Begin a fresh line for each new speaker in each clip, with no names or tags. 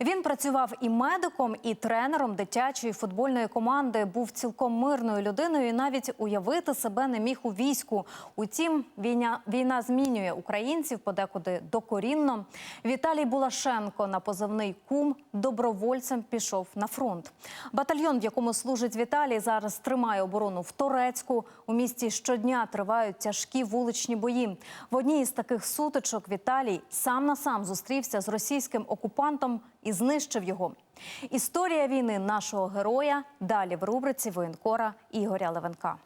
Він працював і медиком, і тренером дитячої футбольної команди. Був цілком мирною людиною і навіть уявити себе не міг у війську. Утім, війна, війна змінює українців подекуди докорінно. Віталій Булашенко на позивний кум добровольцем пішов на фронт. Батальйон, в якому служить Віталій, зараз тримає оборону в Торецьку. У місті щодня тривають тяжкі вуличні бої. В одній із таких сутичок Віталій сам на сам зустрівся з російським окупантом і знищив його. Історія війни нашого героя далі в рубриці воєнкора Ігоря Левенка.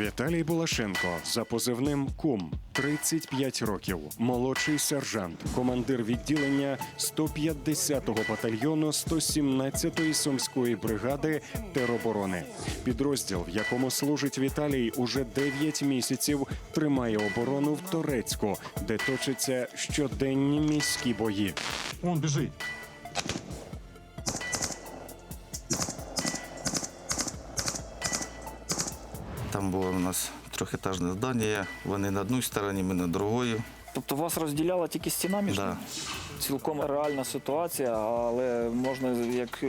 Віталій Булашенко за позивним Кум 35 років, молодший сержант, командир відділення 150-го батальйону 117-ї сумської бригади тероборони. Підрозділ, в якому служить Віталій, уже 9 місяців тримає оборону в Торецьку, де точаться щоденні міські бої.
Он бежит.
Там було у нас трьохетажне здання. Вони на одній стороні, ми на другої.
Тобто вас розділяла тільки стіна між
Да.
Цілком реальна ситуація, але можна як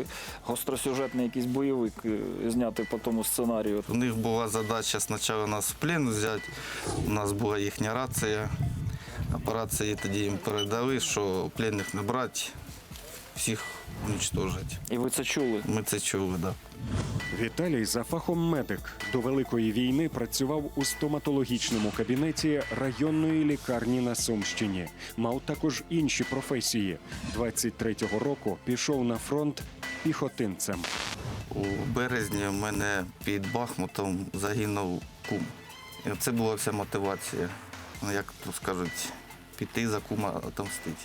гостросюжетний якийсь бойовик е, зняти по тому сценарію.
У них була задача спочатку нас в плен взяти. У нас була їхня рація. А по рації тоді їм передали, що пленних не брати, всіх уничтожити.
І ви це чули.
Ми це чули, так. Да.
Віталій за фахом медик до великої війни працював у стоматологічному кабінеті районної лікарні на Сумщині. Мав також інші професії. 23-го року пішов на фронт піхотинцем.
У березні в мене під Бахмутом загинув кум. Це була вся мотивація. Ну, як то скажуть, піти за кума отомстити.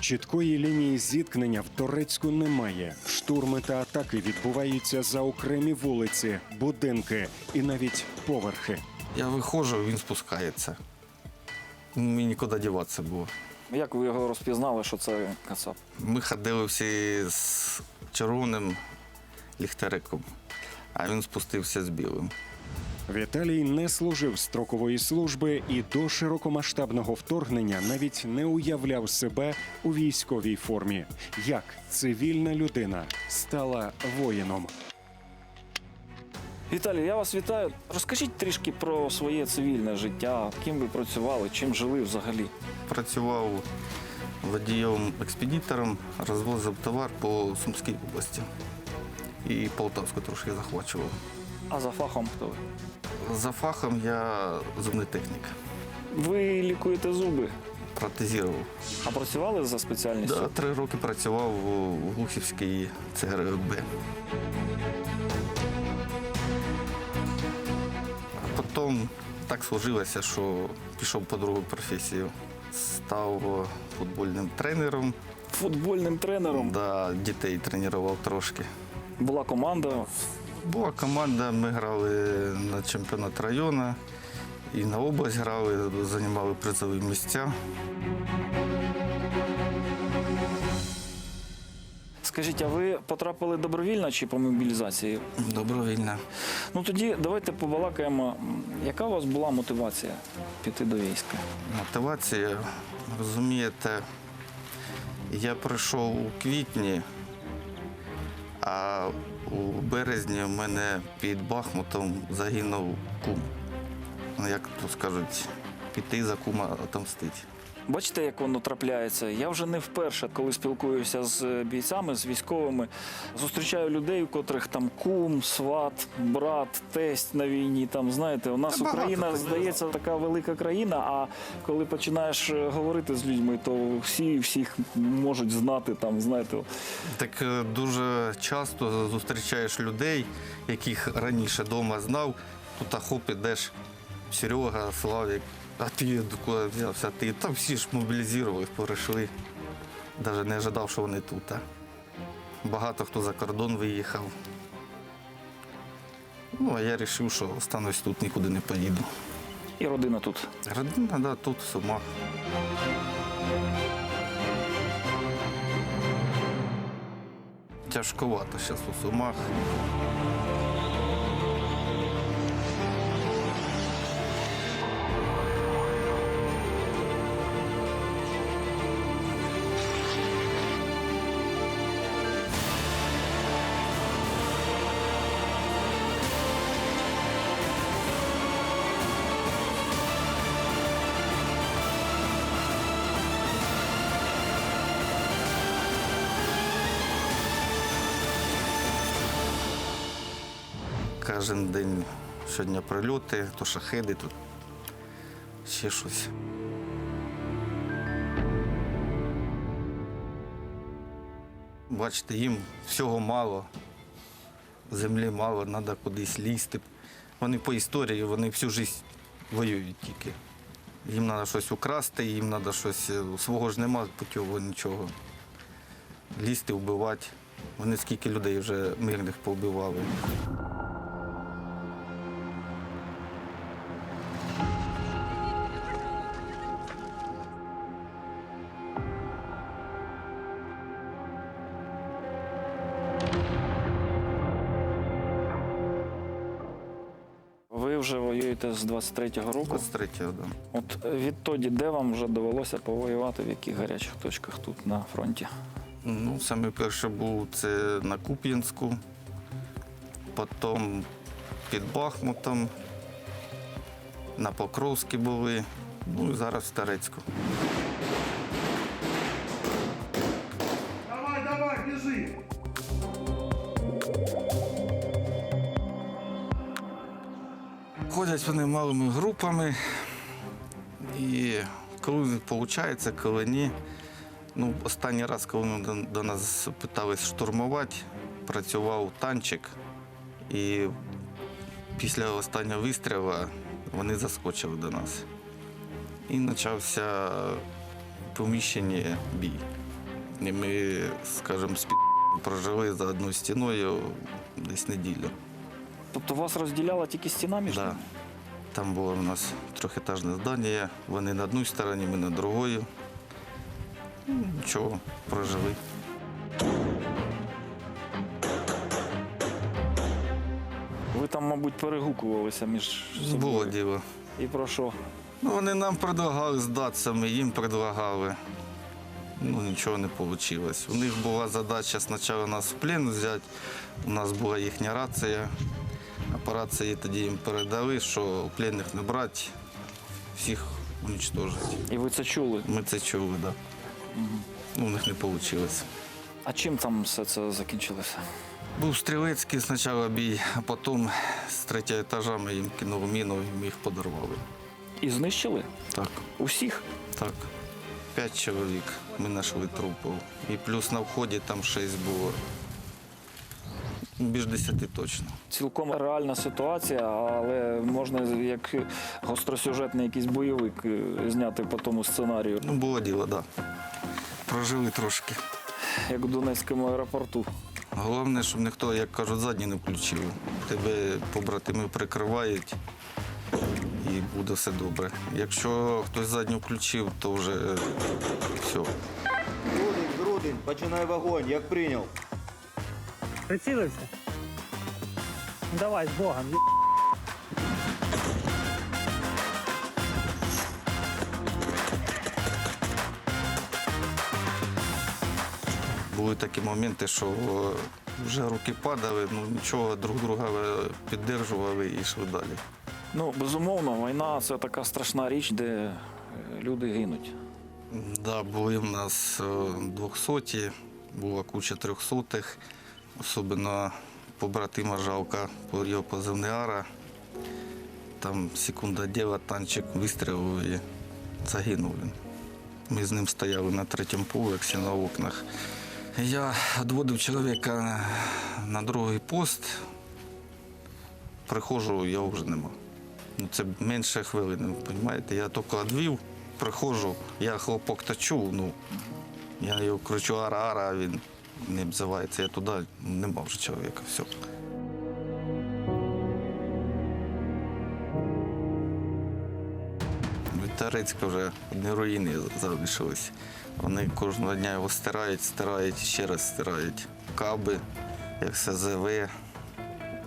Чіткої лінії зіткнення в Торецьку немає. Штурми та атаки відбуваються за окремі вулиці, будинки і навіть поверхи.
Я виходжу, він спускається. Мені нікуди діватися було.
Як ви його розпізнали, що це кацап?
Ми ходили всі з червоним ліхтариком, а він спустився з білим.
Віталій не служив строкової служби і до широкомасштабного вторгнення навіть не уявляв себе у військовій формі. Як цивільна людина стала воїном.
Віталій, я вас вітаю. Розкажіть трішки про своє цивільне життя, ким ви працювали, чим жили взагалі.
Працював водієм експедитором, розвозив товар по Сумській області. І Полтавську трошки захвачував.
А за фахом хто ви?
За фахом я зубний технік.
Ви лікуєте зуби.
Протезував.
А працювали за спеціальністю?
Да, три роки працював у Глухівській ЦРБ. Потім так сложилося, що пішов по другу професію. Став футбольним тренером,
Футбольним тренером
да, дітей тренував трошки.
була команда.
Була команда, ми грали на чемпіонат району і на область грали, займали призові місця.
Скажіть, а ви потрапили добровільно чи по мобілізації?
Добровільно.
Ну тоді давайте побалакаємо, яка у вас була мотивація піти до війська?
Мотивація, розумієте, я прийшов у квітні, а у березні в мене під Бахмутом загинув кум. Ну, Як то скажуть, піти за кума отомстити.
Бачите, як воно трапляється. Я вже не вперше, коли спілкуюся з бійцями, з військовими, зустрічаю людей, у котрих там кум, сват, брат, тесть на війні. Там знаєте, у нас
багато
Україна здається така велика країна. А коли починаєш е, говорити з людьми, то всі всіх можуть знати там, знаєте.
Так е, дуже часто зустрічаєш людей, яких раніше вдома знав, тут хоп ідеш, Серега, Славік, а ти куди взявся? Ти там всі ж мобілізувались, перейшли. Навіть не ожидав, що вони тут. А. Багато хто за кордон виїхав. Ну, а я вирішив, що останусь тут, нікуди не поїду.
І родина тут.
Родина, да, тут, в Сумах. Тяжковато зараз у сумах. Кожен день щодня прильоти, то шахеди, то ще щось. Бачите, їм всього мало, землі мало, треба кудись лізти. Вони по історії, вони всю життя воюють тільки. Їм треба щось украсти, їм треба щось. е, Свого ж нема путього нічого. Лізти, вбивати. Вони скільки людей вже мирних повбивали.
З 23-го року.
23-го, да.
От відтоді, де вам вже довелося повоювати, в яких гарячих точках тут на фронті?
Ну, саме перше був це на Куп'янську, потім під Бахмутом, на Покровській були, ну і зараз в Старецьку. Ходять вони малими групами, і коли виходить, коли ні. Ну, останній раз, коли вони до, нас питались штурмувати, працював танчик, і після останнього вистрілу вони заскочили до нас. І почався в поміщенні бій. І ми, скажімо, з прожили за одною стіною десь неділю.
Тобто вас розділяла тільки стіна між
Да. Там було у нас трьохетажне здання. Вони на одній стороні, ми на другої. Ну, Нічого, прожили.
Ви там, мабуть, перегукувалися між собою.
Було діло.
І про що?
Ну, вони нам предлагали здатися, ми їм предлагали. Ну, нічого не вийшло. У них була задача спочатку нас в плен взяти. У нас була їхня рація. А по рації тоді їм передали, що пленних не брати, всіх уничтожити.
І ви це чули?
Ми це чули, так. Да. Ну, у них не вийшло.
А чим там все це закінчилося?
Був стрілецький спочатку бій, а потім з третього етажа ми їм кинули міну і ми їх подорвали.
І знищили?
Так,
Усіх?
так. П'ять чоловік ми знайшли трупів. І плюс на вході там шість було. Більш десяти точно.
Цілком реальна ситуація, але можна як гостросюжетний якийсь бойовик е, зняти по тому сценарію,
Ну, було діло, так. Да. Прожили трошки.
як у Донецькому аеропорту.
Головне, щоб ніхто, як кажуть, задні не включив. Тебе побратими прикривають і буде все добре. Якщо хтось задню включив, то вже е, все.
Грудень, грудень, починай вогонь, як прийняв.
Прицілився? Давай, з Богом.
Були такі моменти, що е, вже руки падали, ну нічого, друг друга е, піддержували і йшли далі.
Ну, безумовно, війна це така страшна річ, де е, люди гинуть.
Да, були в нас двохсоті, була куча трьохсотих, особливо побратима жалка, його позивний Ара. Там секунда діла, танчик вистрілив і загинув він. Ми з ним стояли на третьому поверсі на окнах. Я відводив чоловіка на другий пост. Приходжу, його вже нема. Ну, це менше хвилини, розумієте? Я тільки відвів, приходжу, я хлопок то чув, ну, я його кричу ара-ара, він не обзивається. Я туди, нема вже чоловіка, все. Від вже одні руїни залишились. Вони кожного дня його стирають, стирають ще раз стирають. каби, як СЗВ,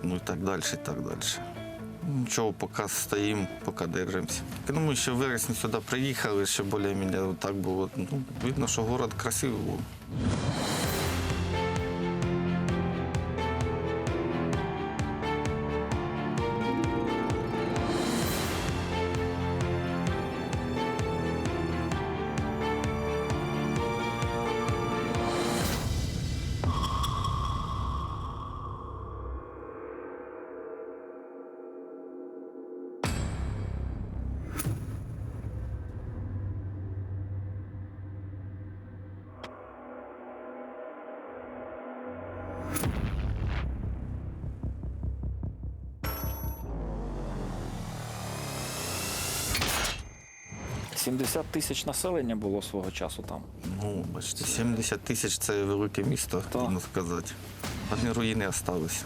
ну і так далі, і так далі. Нічого, поки стоїмо, поки держимося. Ну, ми ще вересні сюди приїхали, ще більш-менш так було. Ну, видно, що город красивий був.
– 70 тисяч населення було свого часу там.
Ну, бачите, 70 тисяч це велике місто,
Так.
можна сказати. Одні руїни залишилися.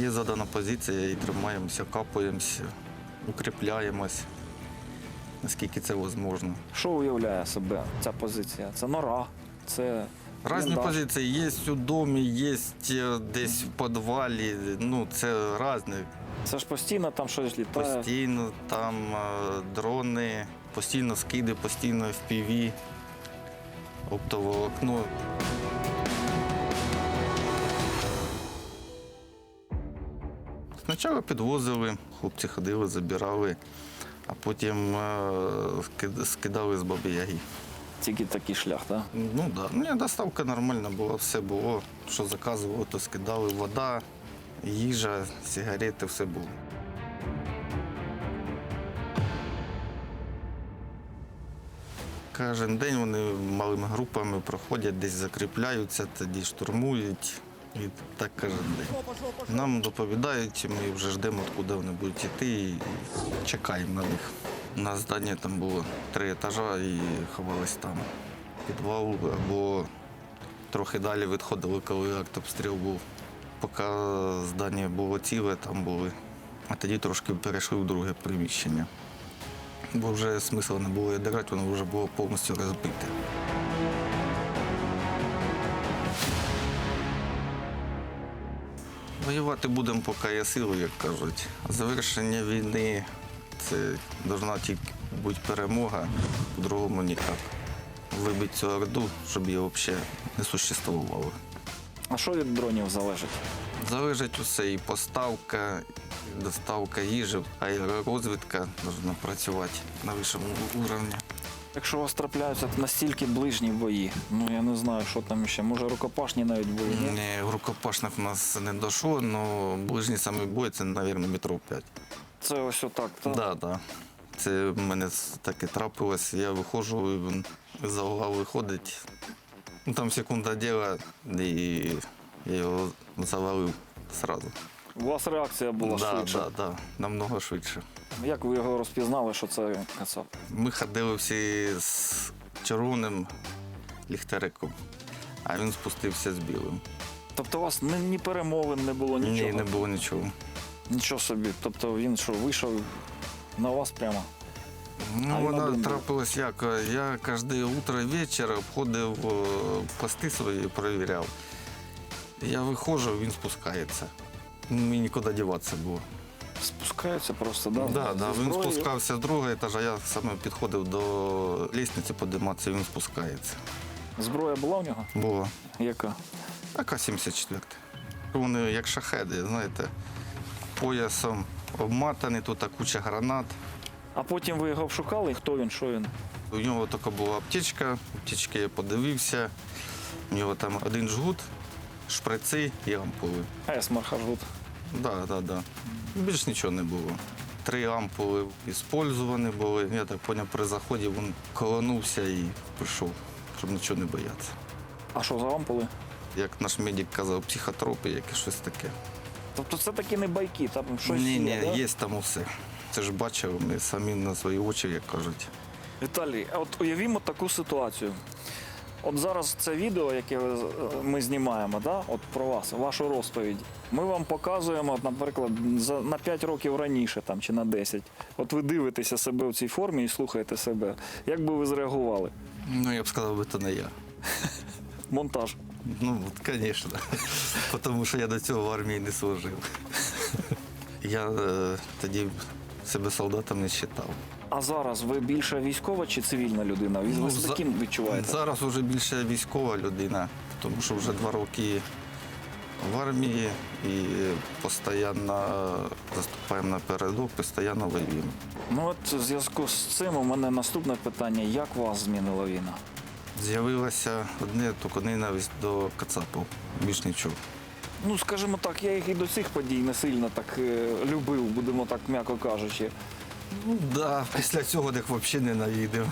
Є задана позиція і тримаємося, капаємося, укріпляємось, наскільки це можливо.
Що уявляє себе ця позиція? Це нора, це
Різні позиції є у домі, є е, десь в підвалі. Ну, це різні.
Це ж постійно там щось літає.
Постійно там е, дрони, постійно скиди, постійно FPV, оптоволокно. Спочатку підвозили, хлопці ходили, забирали, а потім е, скидали з баби Яги.
Тільки такий шлях, так?
Ну так. Да. Ні, доставка нормальна була, все було. Що заказували, то скидали вода, їжа, сигарети, все було. Кожен день вони малими групами проходять, десь закріпляються, тоді штурмують. І так кожен день. Нам доповідають, ми вже ждемо, куди вони будуть йти і чекаємо на них. У нас здання там було три етажа і ховались там. Підвал або трохи далі відходили, коли артобстріл був. Поки здання було ціле, там були. А тоді трошки перейшли в друге приміщення. Бо вже смисла не було ядерати, воно вже було повністю розбите. Воювати будемо, поки є сили, як кажуть. Завершення війни це повинна тільки бути перемога, по-другому ніяк. Вибити цю орду, щоб її взагалі не существувало.
А що від дронів залежить?
Залежить усе і поставка, і доставка їжі, аеророзвідка повинна працювати на вищому рівні.
Якщо у вас трапляються настільки ближні бої, ну я не знаю, що там ще. Може рукопашні навіть були. ні?
Ні, рукопашних в нас не дійшло, але ближній самий бой це, мабуть, метров 5.
Це ось отак, так?
Так, так. Це в мене таке трапилось. Я виходжу, він за угла виходить. Ну, там секунда діла, і я його завалив одразу.
У вас реакція була
да,
швидша.
да, да, намного швидше.
Як ви його розпізнали, що це кацап?
Ми ходили всі з червоним ліхтариком, а він спустився з білим.
Тобто у вас ні перемовин не було, нічого?
Ні, не було нічого.
Нічого собі. Тобто він що, вийшов на вас прямо?
Ну,
А він
вона
один був?
трапилась як. Я кожне утро вечір обходив е, пости свої, перевіряв. Я виходжу, він спускається. Ну, Мені нікуди діватися було.
Спускаються просто, да?
Да, да,
Зі
він
зброєю?
спускався з другого етажа, я саме підходив до лісниці подиматися, він спускається.
Зброя була в нього?
Було.
Яка?
Така 74. Вони як шахеди, знаєте, поясом обматані, тут куча гранат.
А потім ви його шукали? Хто він, що він?
У нього така була аптечка, аптечки я подивився. У нього там один жгут, шприци і ампули.
Ес Мархажут.
Да, да, да. Більш нічого не було. Три ампули використані були. Я так зрозумів, при заході він колонувся і пішов, щоб нічого не боятися.
А що за ампули?
Як наш медик казав, психотропи, як і щось таке.
Тобто це такі не байки, там щось
ні, ні,
є, да?
є там усе. Це ж бачили ми самі на свої очі, як кажуть.
Віталій, а от уявімо таку ситуацію. От зараз це відео, яке ви- ми знімаємо, да? от про вас, вашу розповідь. Ми вам показуємо, от, наприклад, за, на 5 років раніше там, чи на 10. От ви дивитеся себе в цій формі і слухаєте себе. Як би ви зреагували?
Ну, я б сказав, би, то не я.
Монтаж.
Ну, звісно. Тому що я до цього в армії не служив. Я е, тоді себе солдатом не вважав.
А зараз ви більше військова чи цивільна людина? Ви
Ну, за-
ким відчуваєте?
Зараз вже більше військова людина, тому що вже два роки в армії і постійно заступаємо на передок, постійно воюємо.
Ну от в зв'язку з цим у мене наступне питання: як вас змінила війна?
З'явилося одне тільки ненависть до Кацапів, більш нічого.
Ну, скажімо так, я їх і до цих подій не сильно так е, любив, будемо так м'яко кажучи.
Ну да, після цього їх взагалі ненавидив.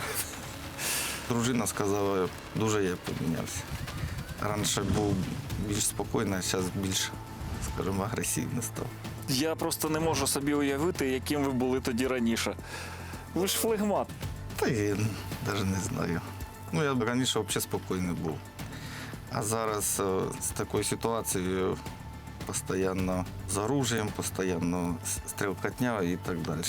Дружина сказала, дуже я помінявся. Раніше був більш спокійний, а зараз більш, скажімо, агресивний став.
Я просто не можу собі уявити, яким ви були тоді раніше. Ви ж флегмат.
Та я навіть не знаю. Ну, я раніше взагалі спокійний був. А зараз е, з такою ситуацією постійно з оружием, постійно стрілкотня і так далі.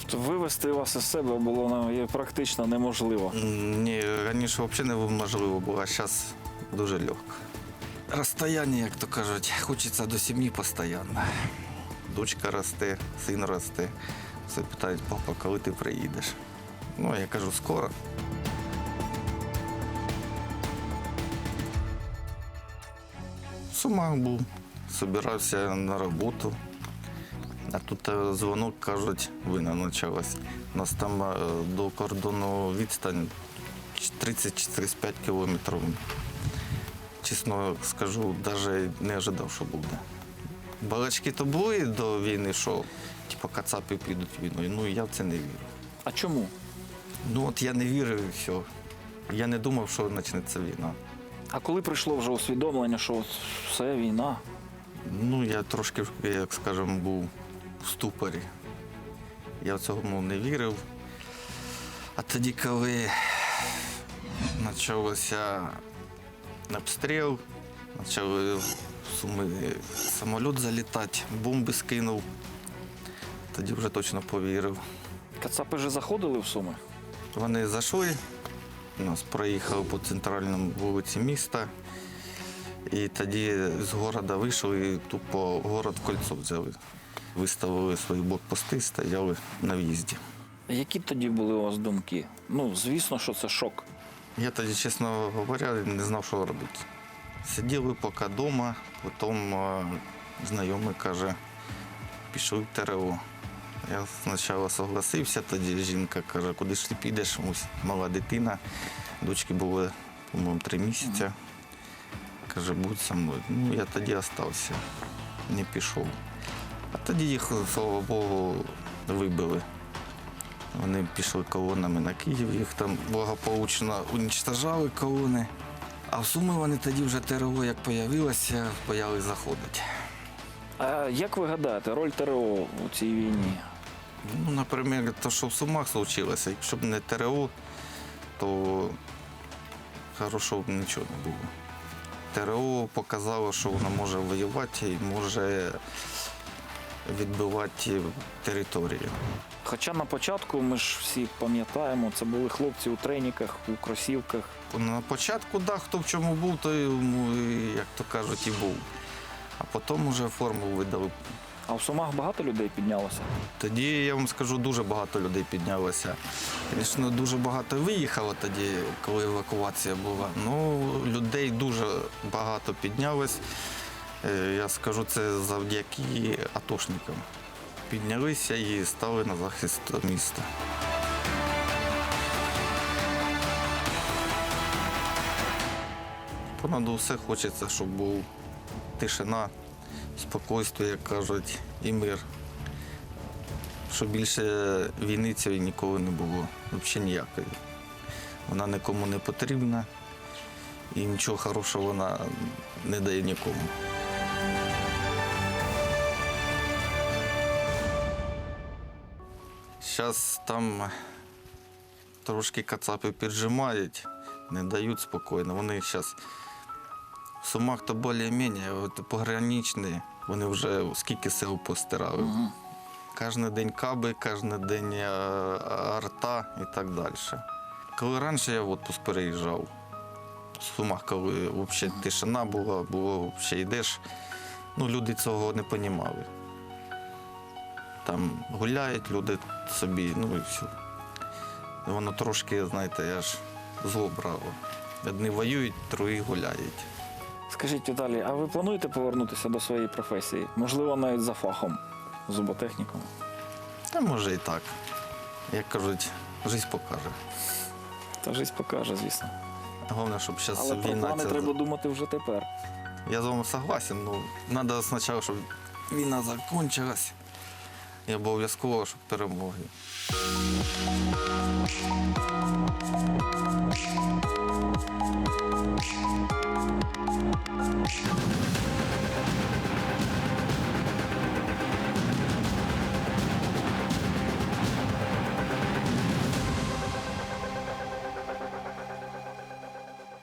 Тобто Вивести вас із себе було ну, практично неможливо.
Ні, раніше взагалі неможливо було, а зараз дуже легко. Розстояння, як то кажуть, хочеться до сім'ї постійно. Дочка росте, син росте. Все питають, папа, коли ти приїдеш? Ну, я кажу, скоро. Сумах був, збирався на роботу. А тут е, дзвонок, кажуть, війна почалась. У нас там е, до кордону відстань 30-45 кілометрів. Чесно скажу, навіть не ожидав, що буде. Балачки то були до війни, що типу, кацапи підуть війною. Ну я в це не вірю.
А чому?
Ну от я не вірив і все. Я не думав, що почнеться війна.
А коли прийшло вже усвідомлення, що от все війна?
Ну, я трошки, як скажемо, був в ступорі. Я в цьому не вірив. А тоді, коли почався обстріл, почали самоліт залітати, бомби скинув, тоді вже точно повірив.
Кацапи вже заходили в Суми?
Вони зайшли, нас проїхали по центральному вулиці міста. І тоді з города вийшли і тупо город в кольцо взяли. Виставили свої блокпости, стояли на в'їзді.
Які тоді були у вас думки? Ну, звісно, що це шок.
Я тоді, чесно говоря, не знав, що робити. Сиділи поки вдома, потім знайомий каже, пішли в ТРО. Я спочатку согласився, тоді жінка каже, куди ж ти підеш? Мала дитина, дочки було, по-моєму, три місяці. Каже, будь зі мною. Ну, я тоді залишився, не пішов. А тоді їх, слава Богу, вибили. Вони пішли колонами на Київ, їх там благополучно уничтожали колони. А в Суми вони тоді вже ТРО, як появилося, боялись заходити.
А як ви гадаєте, роль ТРО у цій війні?
Ну, наприклад, те, що в Сумах случилося, якщо б не ТРО, то хорошого б нічого не було. ТРО показало, що воно може воювати і може відбивати територію.
Хоча на початку ми ж всі пам'ятаємо, це були хлопці у треніках, у кросівках.
На початку, да, хто в чому був, той, як то кажуть, і був. А потім вже форму видали.
А в Сумах багато людей піднялося.
Тоді я вам скажу, дуже багато людей піднялося. Звісно, дуже багато виїхало тоді, коли евакуація була. Ну, людей дуже багато піднялось. Е, Я скажу це завдяки атошникам. Піднялися і стали на захист міста. Понад усе хочеться, щоб був тишина, спокійство, як кажуть, і мир. Щоб більше війни цієї ніколи не було, взагалі ніякої. Вона нікому не потрібна і нічого хорошого вона не дає нікому. Зараз там трошки кацапи піджимають, не дають спокійно. Вони зараз в Сумах то більш-менш, пограничні, вони вже скільки сил постирали. Кожен день каби, кожен день е, арта і так далі. Коли раніше я в відпуск переїжджав, в Сумах, коли взагалі тишина була, було взагалі йдеш, ну люди цього не розуміли. Там гуляють люди собі, ну і все. Воно трошки, знаєте, аж зло брало. Одні воюють, другі гуляють.
Скажіть, Віталій, а ви плануєте повернутися до своєї професії? Можливо, навіть за фахом зуботехніком?
Та може і так. Як кажуть, життя покаже.
Та життя покаже, звісно.
Головне, щоб зараз
Але про
війна.
плани
ця-
треба думати вже тепер.
Я з вами согласен, ну треба спочатку, щоб війна закінчилась і обов'язково щоб перемоги. Thank you.